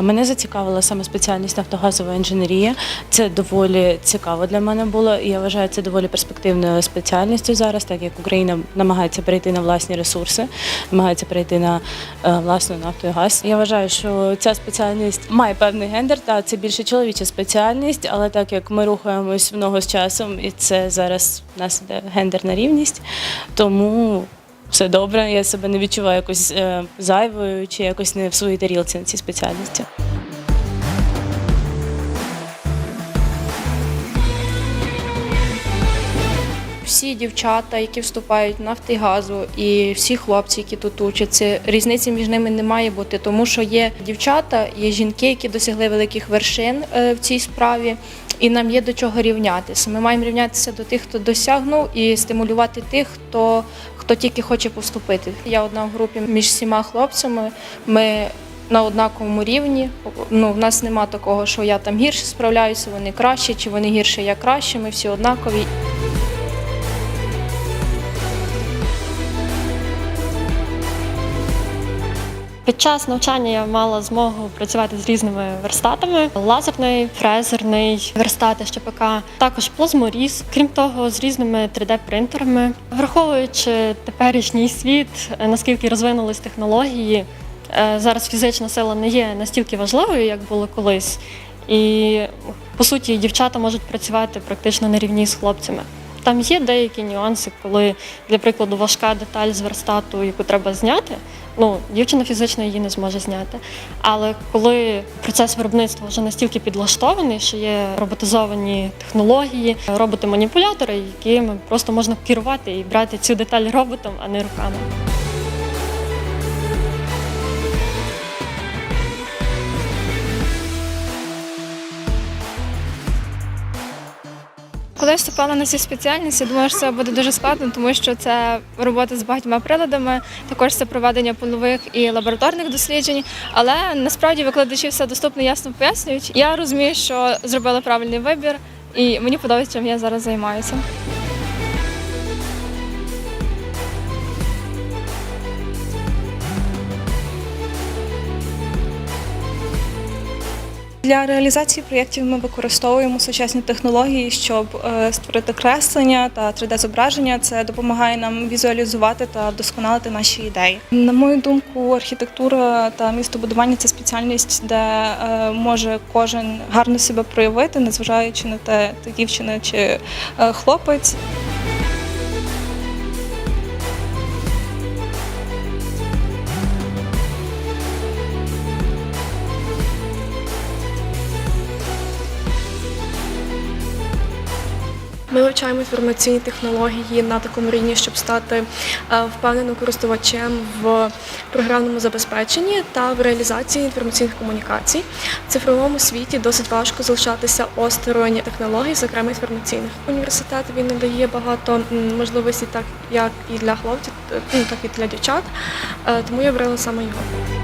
Мене зацікавила саме спеціальність нафтогазова інженерія. Це доволі цікаво для мене було, я вважаю це доволі перспективною спеціальністю зараз, так як Україна намагається перейти на власні ресурси, намагається перейти на е, власну нафту і газ. Я вважаю, що ця спеціальність має певний гендер, та це більше чоловіча спеціальність, але так як ми рухаємось в ногу з часом, і це зараз в нас іде гендерна рівність, тому все добре. Я себе не відчуваю якось е, зайвою чи якось не в своїй тарілці на цій спеціальності. Всі дівчата, які вступають в нафтигазу, і всі хлопці, які тут учаться, різниці між ними не має бути, тому що є дівчата, є жінки, які досягли великих вершин е, в цій справі, і нам є до чого рівнятися. Ми маємо рівнятися до тих, хто досягнув, і стимулювати тих, хто, хто тільки хоче поступити. Я одна в групі між всіма хлопцями. Ми на однаковому рівні. Ну, в нас нема такого, що я там гірше справляюся, вони краще, чи вони гірше, я краще. Ми всі однакові. Під час навчання я мала змогу працювати з різними верстатами: лазерний, фрезерний, верстати ЩПК, також плазморіз. Крім того, з різними 3D-принтерами. Враховуючи теперішній світ, е, наскільки розвинулись технології, е, зараз фізична сила не є настільки важливою, як було колись. І по суті, дівчата можуть працювати практично на рівні з хлопцями. Там є деякі нюанси, коли, для прикладу, важка деталь з верстату, яку треба зняти. Ну, дівчина фізично її не зможе зняти. Але коли процес виробництва вже настільки підлаштований, що є роботизовані технології, роботи-маніпулятори, якими просто можна керувати і брати цю деталь роботом, а не руками. Коли вступала на цю спеціальність, я думала, що це буде дуже складно, тому що це робота з багатьма приладами, також це проведення полових і лабораторних досліджень. Але насправді викладачі все доступно ясно пояснюють. Я розумію, що зробила правильний вибір, і мені подобається, чим я зараз займаюся. Для реалізації проєктів ми використовуємо сучасні технології, щоб е, створити креслення та 3D-зображення. Це допомагає нам візуалізувати та вдосконалити наші ідеї. На мою думку, архітектура та містобудування це спеціальність, де е, може кожен гарно себе проявити, незважаючи на те, ти дівчина чи е, хлопець. Ми вивчаємо інформаційні технології на такому рівні, щоб стати е, впевненим користувачем в програмному забезпеченні та в реалізації інформаційних комунікацій. В цифровому світі досить важко залишатися осторонь технологій, зокрема інформаційних. Університет він надає багато можливостей, так як і для хлопців, ну, так і для дівчат. Е, Тому я обрала саме його.